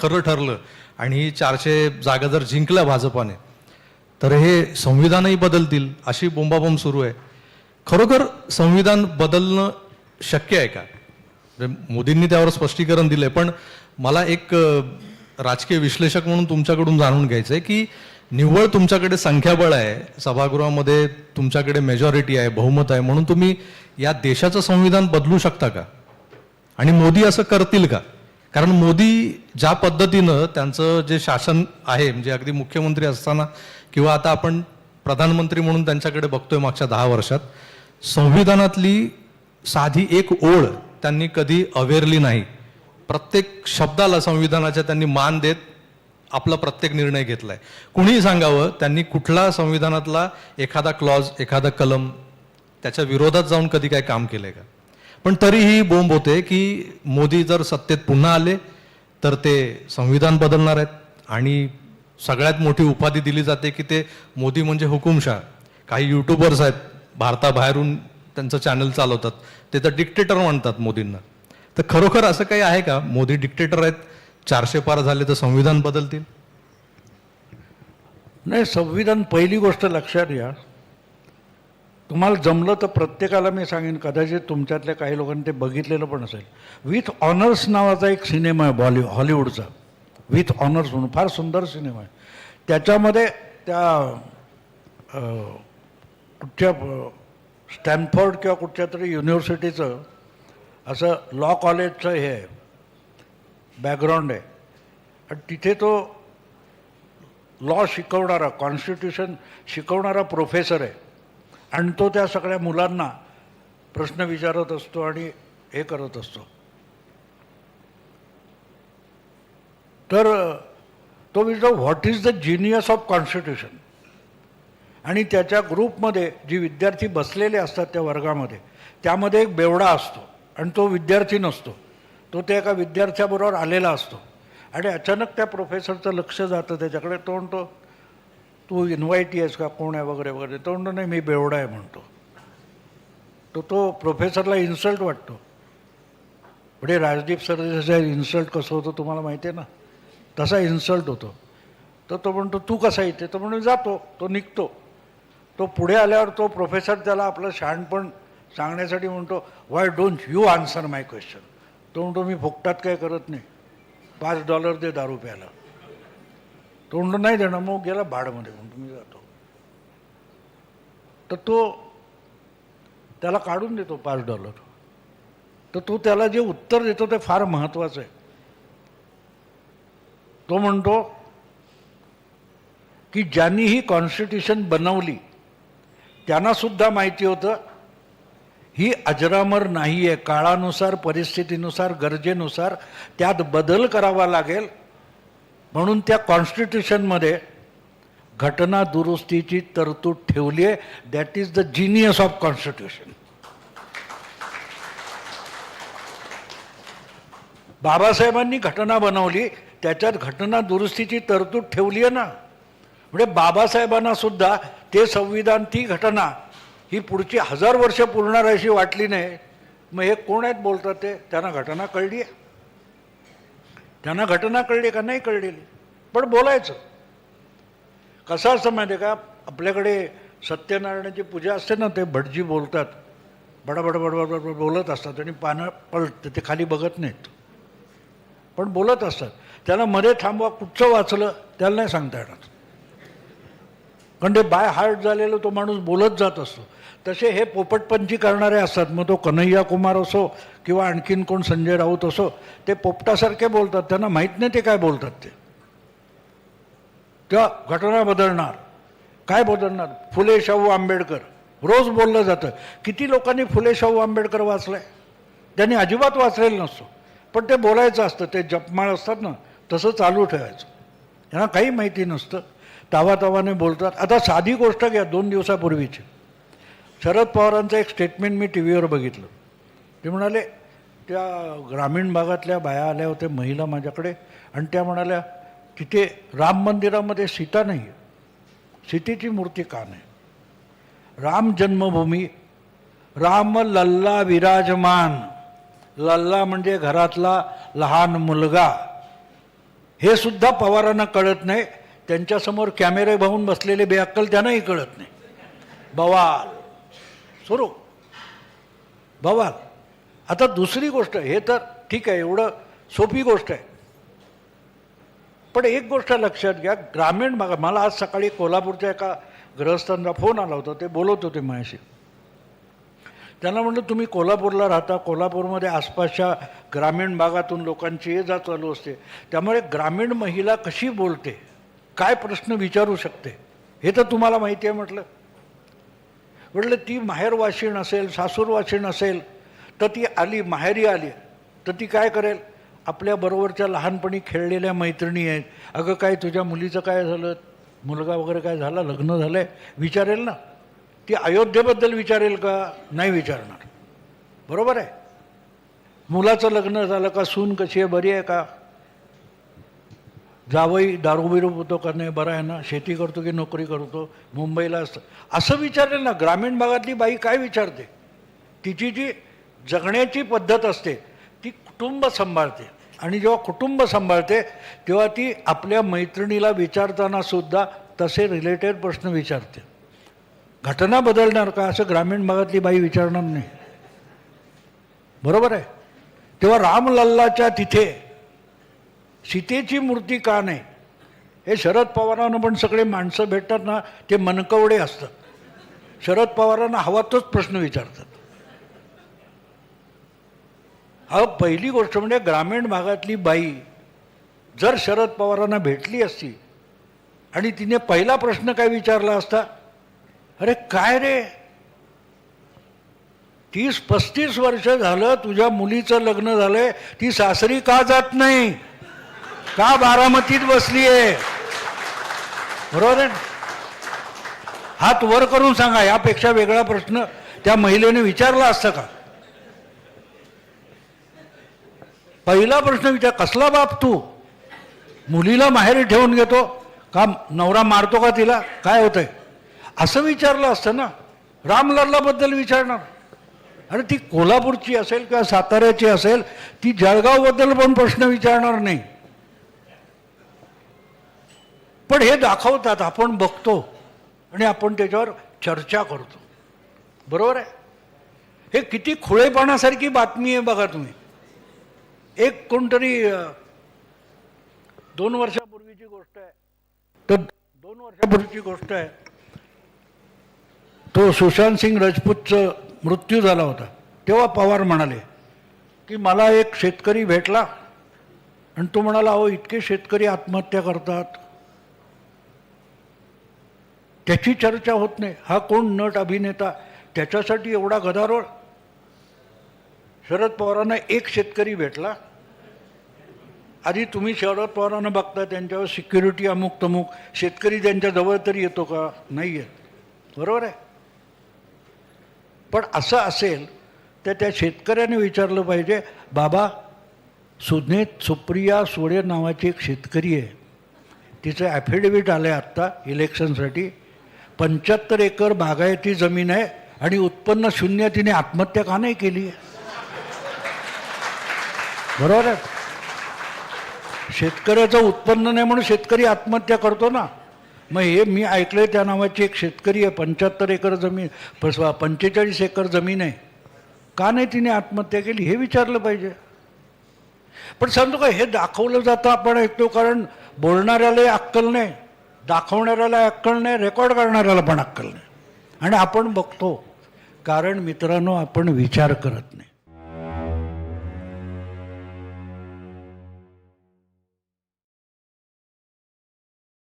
खरं ठरलं आणि ही चारशे जागा जर जिंकल्या भाजपाने तर हे संविधानही बदलतील अशी बोंबाबोंब सुरू आहे. खरोखर संविधान बदलणं शक्य आहे का? म्हणजे मोदींनी त्यावर स्पष्टीकरण दिलंय पण मला एक राजकीय विश्लेषक म्हणून तुमच्याकडून जाणून घ्यायचं आहे की निव्वळ तुमच्याकडे संख्याबळ आहे सभागृहामध्ये तुमच्याकडे मेजॉरिटी आहे बहुमत आहे म्हणून तुम्ही या देशाचं संविधान बदलू शकता का? आणि मोदी असं करतील का? कारण मोदी ज्या पद्धतीनं त्यांचं जे शासन आहे म्हणजे अगदी मुख्यमंत्री असताना किंवा आता आपण प्रधानमंत्री म्हणून त्यांच्याकडे बघतोय मागच्या दहा वर्षात संविधानातली साधी एक ओळ त्यांनी कधी अवेरली नाही. प्रत्येक शब्दाला संविधानाच्या त्यांनी मान देत आपला प्रत्येक निर्णय घेतलाय. कुणीही सांगावं त्यांनी कुठला संविधानातला एखादा क्लॉज एखादा कलम त्याच्या विरोधात जाऊन कधी काय काम केलंय का? पण तरीही बोंब होते की मोदी जर सत्तेत पुन्हा आले तर ते संविधान बदलणार आहेत. आणि सगळ्यात मोठी उपाधी दिली जाते की ते मोदी म्हणजे हुकुमशाह. काही युट्यूबर्स आहेत भारताबाहेरून त्यांचं चॅनल चालवतात. ते तर डिक्टेटर म्हणतात मोदींना. तर खरोखर असं काही आहे का? मोदी डिक्टेटर आहेत चारशे पार झाले तर संविधान बदलतील? नाही संविधान पहिली गोष्ट लक्षात घ्या. तुम्हाला जमलं तर प्रत्येकाला मी सांगेन कदाचित तुमच्यातल्या काही लोकांनी ते बघितलेलं पण असेल. विथ ऑनर्स नावाचा एक सिनेमा आहे बॉली हॉलिवूडचा. विथ ऑनर्स म्हणून फार सुंदर सिनेमा आहे. त्याच्यामध्ये त्या कुठच्या स्टॅनफोर्ड किंवा कुठच्या तरी युनिव्हर्सिटीचं असं लॉ कॉलेजचं हे आहे. बॅकग्राऊंड आहे. आणि तिथे तो लॉ शिकवणारा कॉन्स्टिट्यूशन शिकवणारा प्रोफेसर आहे. आणि तो त्या सगळ्या मुलांना प्रश्न विचारत असतो आणि हे करत असतो. तर तो विचार what is the genius of constitution? आणि त्याच्या ग्रुपमध्ये जी विद्यार्थी बसलेले असतात त्या वर्गामध्ये त्यामध्ये एक बेवडा असतो आणि तो विद्यार्थी नसतो. तो त्या एका विद्यार्थ्याबरोबर आलेला असतो. आणि अचानक त्या प्रोफेसरचं लक्ष जातं त्याच्याकडे तो म्हणतो तू इन्व्हाइटी आहेस का कोण आहे वगैरे वगैरे. तो म्हणतो नाही मी बेवडा आहे म्हणतो. तो तो प्रोफेसरला इन्सल्ट वाटतो. म्हणजे राजदीप सरदेसाईचा इन्सल्ट कसं होतं तुम्हाला माहिती आहे ना? तसा इन्सल्ट होतो. तर तो म्हणतो तू कसा येते तो म्हणून जातो. तो निघतो. तो पुढे आल्यावर तो प्रोफेसर त्याला आपलं शहाणपण सांगण्यासाठी म्हणतो why don't you answer my question तो म्हणतो मी फुकटात काय करत नाही. पाच डॉलर दे दारू प्यायला. तोंड नाही देणार मग गेला भाडमध्ये म्हणतो मी जातो. तर तो त्याला काढून देतो पाच डॉलर. तर तो त्याला जे उत्तर देतो ते फार महत्त्वाचं आहे. तो म्हणतो की ज्यांनी ही कॉन्स्टिट्यूशन बनवली त्यांना सुद्धा माहिती होतं ही अजरामर नाही आहे काळानुसार परिस्थितीनुसार गरजेनुसार त्यात बदल करावा लागेल. म्हणून त्या कॉन्स्टिट्यूशनमध्ये घटना दुरुस्तीची तरतूद ठेवली आहे. That is the genius of constitution बाबासाहेबांनी घटना बनवली त्याच्यात घटना दुरुस्तीची तरतूद ठेवली आहे ना. म्हणजे बाबासाहेबांना सुद्धा ते संविधान ती घटना ही पुढची हजार वर्ष पुरणार अशी वाटली नाही. मग हे कोण आहेत बोलतात ते? त्यांना घटना कळली आहे. त्यांना घटना कळली का नाही कळलेली. पण बोलायचं. कसं असतं माहिती आहे का? आपल्याकडे सत्यनारायणाची पूजा असते ना ते भटजी बोलतात. बडबड बडबड बडबड बोलत असतात आणि पानं पळत ते खाली बघत नाहीत. पण बोलत असतात. त्याला मध्ये थांबवा कुठचं वाचलं त्याला नाही सांगता येणार. कारण ते बाय हार्ट झालेलं तो माणूस बोलत जात असतो. तसे हे पोपटपंची करणारे असतात. मग तो कन्हैया कुमार असो किंवा आणखीन कोण संजय राऊत असो ते पोपटासारखे बोलतात. त्यांना माहीत नाही ते काय बोलतात ते. तेव्हा घटना बदलणार. काय बदलणार? फुले शाहू आंबेडकर. रोज बोललं जातं. किती लोकांनी फुले शाहू आंबेडकर वाचलंय? त्यांनी अजिबात वाचलेलं नसतो. पण ते बोलायचं असतं. ते जपमाळ असतात ना तसं चालू ठेवायचं. यांना काही माहिती नसतं. तावातावाने बोलतात. आता साधी गोष्ट घ्या दोन दिवसापूर्वीची. शरद पवारांचं एक स्टेटमेंट मी टी व्हीवर बघितलं. ते म्हणाले त्या ग्रामीण भागातल्या बाया आल्या होत्या महिला माझ्याकडे. आणि त्या म्हणाल्या तिथे राम मंदिरामध्ये सीता नाही आहे सीतेची मूर्ती का नाही? राम जन्मभूमी राम लल्ला विराजमान. लल्ला म्हणजे घरातला लहान मुलगा. हे सुद्धा पवारांना कळत नाही. त्यांच्यासमोर कॅमेरे भाऊन बसलेले बेअक्कल त्यांनाही कळत नाही. बवाल. सुरू. बवाल. आता दुसरी गोष्ट हे तर ठीक आहे एवढं सोपी गोष्ट आहे. पण एक गोष्ट लक्षात घ्या ग्रामीण भागात मला आज सकाळी कोल्हापूरच्या एका ग्रहस्थांचा फोन आला होता ते बोलत होते माझ्याशी त्यांना म्हटलं तुम्ही कोल्हापूरला राहता कोल्हापूरमध्ये आसपासच्या ग्रामीण भागातून लोकांची ये जा चालू असते. त्यामुळे ग्रामीण महिला कशी बोलते? काय प्रश्न विचारू शकते? हे तर तुम्हाला माहिती आहे म्हटलं. म्हटलं ती माहेरवाशीण असेल सासूरवाशीण असेल तर ती आली माहेरी आली तर ती काय करेल? आपल्याबरोबरच्या लहानपणी खेळलेल्या मैत्रिणी आहेत. अगं काय तुझ्या मुलीचं काय झालं? मुलगा वगैरे काय झाला? लग्न झालं आहे विचारेल ना. ती अयोध्येबद्दल विचारेल का? नाही विचारणार. बरोबर आहे? मुलाचं लग्न झालं का? सून कशी आहे? बरी आहे का? जावई दारू बिरू होतो का नाही बरं आहे ना शेती करतो की नोकरी करतो मुंबईला असतं असं विचारेल ना ग्रामीण भागातली बाई काय विचारते? तिची जी जगण्याची पद्धत असते ती कुटुंब सांभाळते. आणि जेव्हा कुटुंब सांभाळते तेव्हा ती आपल्या मैत्रिणीला विचारताना सुद्धा तसे रिलेटेड प्रश्न विचारते. घटना बदलणार का? असं ग्रामीण भागातली बाई विचारणार नाही. बरोबर आहे? तेव्हा रामलल्लाच्या तिथे सीतेची मूर्ती का नाही? हे शरद पवारांना पण सगळे माणसं भेटतात ना ते मनकवडे असतात. शरद पवारांना हवा तोच प्रश्न विचारतात. अहो पहिली गोष्ट म्हणजे ग्रामीण भागातली बाई जर शरद पवारांना भेटली असती आणि तिने पहिला प्रश्न काय विचारला असता? अरे काय रे? तीस पस्तीस वर्ष झालं तुझ्या मुलीचं लग्न झालंय ती सासरी का जात नाही? का बारामतीत बसली आहे बरोबर आहे हात वर करून सांगा यापेक्षा वेगळा प्रश्न त्या महिलेने विचारला असता का? पहिला प्रश्न विचार कसला बाप तू? मुलीला माहेरी ठेवून घेतो का नवरा मारतो का तिला? काय होतंय? असं विचारलं असतं ना? रामलल्लाबद्दल विचारणार. अरे ती कोल्हापूरची असेल किंवा साताऱ्याची असेल ती जळगावबद्दल पण प्रश्न विचारणार नाही. पण हे दाखवतात आपण बघतो आणि आपण त्याच्यावर चर्चा करतो. बरोबर आहे? हे किती खुळेपणासारखी बातमी आहे बघा तुम्ही. एक कोणतरी दोन वर्षापूर्वीची गोष्ट आहे. तर दोन वर्षापूर्वीची गोष्ट आहे. तो सुशांत सिंग राजपूतचं मृत्यू झाला होता. तेव्हा पवार म्हणाले की मला एक शेतकरी भेटला आणि तो म्हणाला अहो इतके शेतकरी आत्महत्या करतात त्याची चर्चा होत नाही. हा कोण नट अभिनेता? त्याच्यासाठी एवढा गदारोळ? शरद पवारांना एक शेतकरी भेटला. आधी तुम्ही शरद पवारांना बघता त्यांच्यावर सिक्युरिटी अमुक तमुक. शेतकरी त्यांच्याजवळ तरी येतो का? नाही येत. बरोबर आहे? पण असं असेल तर त्या शेतकऱ्याने विचारलं पाहिजे बाबा सुज्ञेत सुप्रिया सोडे नावाची एक शेतकरी आहे. तिचं ॲफिडेविट आलं आहे आत्ता इलेक्शनसाठी. पंच्याहत्तर एकर बागायती जमीन आहे आणि उत्पन्न शून्य तिने आत्महत्या का नाही केली? बरोबर आहे? शेतकऱ्याचं उत्पन्न नाही म्हणून शेतकरी आत्महत्या करतो ना. मग हे मी ऐकलंय त्या नावाची एक शेतकरी आहे पंच्याहत्तर एकर जमीन पंचेचाळीस एकर जमीन आहे. का नाही तिने आत्महत्या केली? हे विचारलं पाहिजे. पण सांगतो का हे दाखवलं जातं आपण ऐकतो कारण बोलणाऱ्यालाही अक्कल नाही. दाखवणाऱ्याला अक्कल नाही रेकॉर्ड करणाऱ्याला पण अक्कल नाही. आणि आपण बघतो कारण मित्रांनो आपण विचार करत नाही.